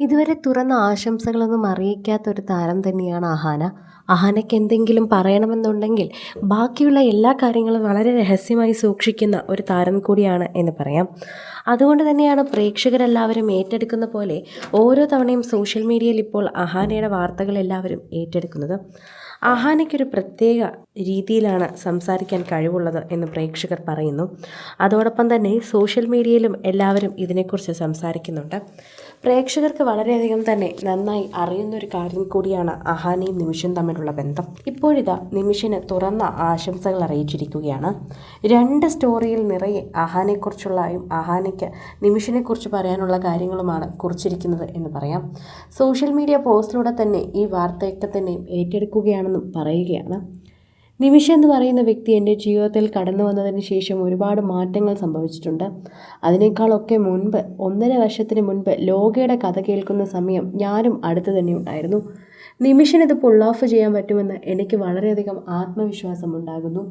ഇതുവരെ തുറന്ന ആശംസകളൊന്നും അറിയിക്കാത്ത ഒരു താരം തന്നെയാണ് അഹാന. അഹാനയ്ക്ക് എന്തെങ്കിലും പറയണമെന്നുണ്ടെങ്കിൽ ബാക്കിയുള്ള എല്ലാ കാര്യങ്ങളും വളരെ രഹസ്യമായി സൂക്ഷിക്കുന്ന ഒരു താരം കൂടിയാണ് എന്ന് പറയാം. അതുകൊണ്ട് തന്നെയാണ് പ്രേക്ഷകരെല്ലാവരും ഏറ്റെടുക്കുന്ന പോലെ ഓരോ തവണയും സോഷ്യൽ മീഡിയയിൽ ഇപ്പോൾ അഹാനയുടെ വാർത്തകൾ എല്ലാവരും ഏറ്റെടുക്കുന്നത്. അഹാനയ്ക്കൊരു പ്രത്യേക രീതിയിലാണ് സംസാരിക്കാൻ കഴിവുള്ളത് എന്ന് പ്രേക്ഷകർ പറയുന്നു. അതോടൊപ്പം തന്നെ സോഷ്യൽ മീഡിയയിലും എല്ലാവരും ഇതിനെക്കുറിച്ച് സംസാരിക്കുന്നുണ്ട്. പ്രേക്ഷകർക്ക് വളരെയധികം തന്നെ നന്നായി അറിയുന്ന ഒരു കാര്യം കൂടിയാണ് അഹാനയും നിമിഷും തമ്മിലുള്ള ബന്ധം. ഇപ്പോഴിതാ നിമിഷിന് തുറന്ന ആശംസകൾ അറിയിച്ചിരിക്കുകയാണ്. രണ്ട് സ്റ്റോറിയിൽ നിറയെ അഹാനെക്കുറിച്ചുള്ളതും അഹാനയ്ക്ക് നിമിഷനെക്കുറിച്ച് പറയാനുള്ള കാര്യങ്ങളുമാണ് കുറിച്ചിരിക്കുന്നത് എന്ന് പറയാം. സോഷ്യൽ മീഡിയ പോസ്റ്റിലൂടെ തന്നെ ഈ വാർത്തയൊക്കെ തന്നെയും ഏറ്റെടുക്കുകയാണെന്നും പറയുകയാണ്. നിമിഷ എന്ന് പറയുന്ന വ്യക്തി എന്റെ ജീവിതത്തിൽ കടന്നു വന്നതിന് ശേഷം ഒരുപാട് മാറ്റങ്ങൾ സംഭവിച്ചിട്ടുണ്ട്. അതിനേക്കാളൊക്കെ മുൻപ് ഒന്നര വർഷത്തിന് മുൻപ് ലോകയുടെ കഥ കേൾക്കുന്ന സമയം ഞാനും അടുത്ത് തന്നെ ഉണ്ടായിരുന്നു. നിമിഷനിത് പുൾ ഓഫ് ചെയ്യാൻ പറ്റുമെന്ന് എനിക്ക് വളരെയധികം ആത്മവിശ്വാസം ഉണ്ടാകുന്നു.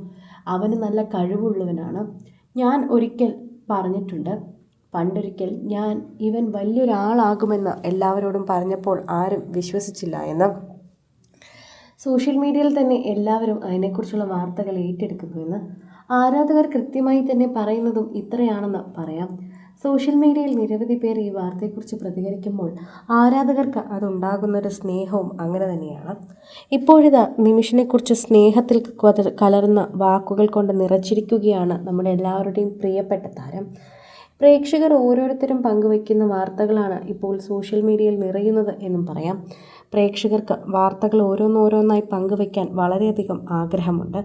അവന് നല്ല കഴിവുള്ളവനാണ്. ഞാൻ ഒരിക്കൽ പറഞ്ഞിട്ടുണ്ട് പണ്ടൊരിക്കൽ ഞാൻ ഇവൻ വലിയൊരാളാകുമെന്ന് എല്ലാവരോടും പറഞ്ഞപ്പോൾ ആരും വിശ്വസിച്ചില്ല എന്ന്. സോഷ്യൽ മീഡിയയിൽ തന്നെ എല്ലാവരും അതിനെക്കുറിച്ചുള്ള വാർത്തകൾ ഏറ്റെടുക്കുന്നുവെന്ന് ആരാധകർ കൃത്യമായി തന്നെ പറയുന്നതും ഇത്രയാണെന്ന് പറയാം. സോഷ്യൽ മീഡിയയിൽ നിരവധി പേർ ഈ വാർത്തയെക്കുറിച്ച് പ്രതികരിക്കുമ്പോൾ ആരാധകർക്ക് അതുണ്ടാകുന്നൊരു സ്നേഹവും അങ്ങനെ തന്നെയാണ്. ഇപ്പോഴിതാ നിമിഷിനെക്കുറിച്ച് സ്നേഹത്തിൽ കലർന്ന വാക്കുകൾ കൊണ്ട് നിറച്ചിരിക്കുകയാണ് നമ്മുടെ എല്ലാവരുടെയും പ്രിയപ്പെട്ട താരം. പ്രേക്ഷകർ ഓരോരുത്തരും പങ്കുവയ്ക്കുന്ന വാർത്തകളാണ് ഇപ്പോൾ സോഷ്യൽ മീഡിയയിൽ നിറയുന്നത് എന്നും പറയാം. പ്രേക്ഷകർക്ക് വാർത്തകൾ ഓരോന്നോരോന്നായി പങ്കുവയ്ക്കാൻ വളരെയധികം ആഗ്രഹമുണ്ട്.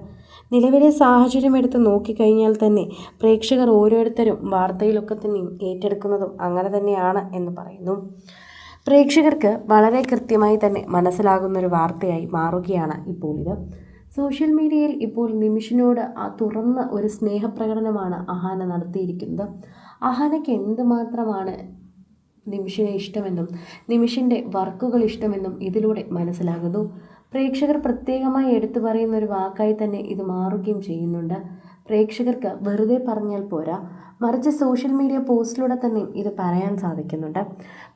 നിലവിലെ സാഹചര്യം എടുത്ത് നോക്കിക്കഴിഞ്ഞാൽ തന്നെ പ്രേക്ഷകർ ഓരോരുത്തരും വാർത്തയിലൊക്കെ തന്നെയും ഏറ്റെടുക്കുന്നതും അങ്ങനെ തന്നെയാണ് എന്ന് പറയുന്നു. പ്രേക്ഷകർക്ക് വളരെ കൃത്യമായി തന്നെ മനസ്സിലാകുന്ന ഒരു വാർത്തയായി മാറുകയാണ് ഇപ്പോൾ ഇത്. സോഷ്യൽ മീഡിയയിൽ ഇപ്പോൾ നിമിഷിനോട് തുറന്ന ഒരു സ്നേഹപ്രകടനമാണ് അഹാന നടത്തിയിരിക്കുന്നത്. അഹാനയ്ക്ക് എന്തുമാത്രമാണ് നിമിഷിനെ ഇഷ്ടമെന്നും നിമിഷിന്റെ വർക്കുകൾ ഇഷ്ടമെന്നും ഇതിലൂടെ മനസ്സിലാകുന്നു. പ്രേക്ഷകർ പ്രത്യേകമായി എടുത്തു പറയുന്ന ഒരു വാക്കായി തന്നെ ഇത് മാറുകയും ചെയ്യുന്നുണ്ട്. പ്രേക്ഷകർക്ക് വെറുതെ പറഞ്ഞാൽ പോരാ. മറിച്ച് സോഷ്യൽ മീഡിയ പോസ്റ്റിലൂടെ തന്നെ ഇത് പറയാൻ സാധിക്കുന്നുണ്ട്.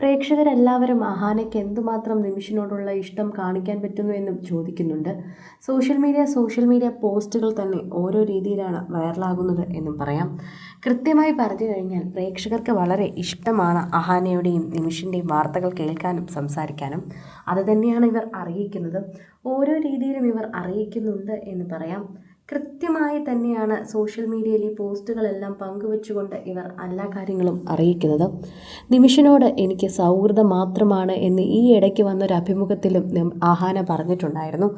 പ്രേക്ഷകരെല്ലാവരും അഹാനയ്ക്ക് എന്തുമാത്രം നിമിഷിനോടുള്ള ഇഷ്ടം കാണിക്കാൻ പറ്റുന്നു എന്നും ചോദിക്കുന്നുണ്ട്. സോഷ്യൽ മീഡിയ സോഷ്യൽ മീഡിയ പോസ്റ്റുകൾ തന്നെ ഓരോ രീതിയിലാണ് വൈറലാകുന്നത് എന്നും പറയാം. കൃത്യമായി പറഞ്ഞു കഴിഞ്ഞാൽ പ്രേക്ഷകർക്ക് വളരെ ഇഷ്ടമാണ് അഹാനയുടെയും നിമിഷിന്റെയും വാർത്തകൾ കേൾക്കാനും സംസാരിക്കാനും. അത് തന്നെയാണ് ഇവർ അറിയിക്കുന്നത്. ഓരോ രീതിയിലും ഇവർ അറിയിക്കുന്നുണ്ട് എന്ന് പറയാം. കൃത്യമായി തന്നെയാണ് സോഷ്യൽ മീഡിയയിൽ ഈ പോസ്റ്റുകളെല്ലാം പങ്കുവെച്ചുകൊണ്ട് ഇവർ എല്ലാ കാര്യങ്ങളും അറിയിക്കുന്നത്. നിമിഷനോട് എനിക്ക് സൗഹൃദം മാത്രമാണ് എന്ന് ഈ ഇടയ്ക്ക് വന്നൊരു അഭിമുഖത്തിലും ആഹാന പറഞ്ഞിട്ടുണ്ടായിരുന്നു.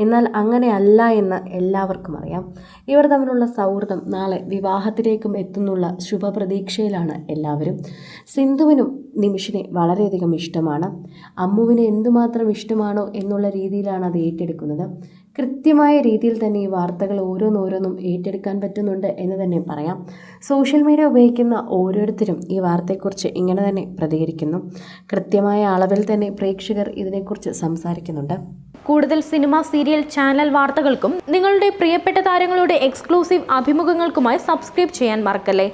എന്നാൽ അങ്ങനെയല്ല എന്ന് എല്ലാവർക്കും അറിയാം. ഇവർ തമ്മിലുള്ള സൗഹൃദം നാളെ വിവാഹത്തിലേക്കും എത്തുന്നുള്ള ശുഭപ്രതീക്ഷയിലാണ് എല്ലാവരും. സിന്ധുവിനും നിമിഷിനെ വളരെയധികം ഇഷ്ടമാണ്. അമ്മുവിനെ എന്തുമാത്രം ഇഷ്ടമാണോ എന്നുള്ള രീതിയിലാണ് അത് ഏറ്റെടുക്കുന്നത്. കൃത്യമായ രീതിയിൽ തന്നെ ഈ വാർത്തകൾ ഓരോന്നോരോന്നും ഏറ്റെടുക്കാൻ പറ്റുന്നുണ്ട് എന്ന് തന്നെ പറയാം. സോഷ്യൽ മീഡിയ ഉപയോഗിക്കുന്ന ഓരോരുത്തരും ഈ വാർത്തയെക്കുറിച്ച് ഇങ്ങനെ തന്നെ പ്രതികരിക്കുന്നു. കൃത്യമായ അളവിൽ തന്നെ പ്രേക്ഷകർ ഇതിനെക്കുറിച്ച് സംസാരിക്കുന്നുണ്ട്. കൂടുതൽ സിനിമ സീരിയൽ ചാനൽ വാർത്തകൾക്കും നിങ്ങളുടെ പ്രിയപ്പെട്ട താരങ്ങളുടെ എക്സ്ക്ലൂസീവ് അഭിമുഖങ്ങൾക്കുമായി സബ്സ്ക്രൈബ് ചെയ്യാൻ മറക്കല്ലേ?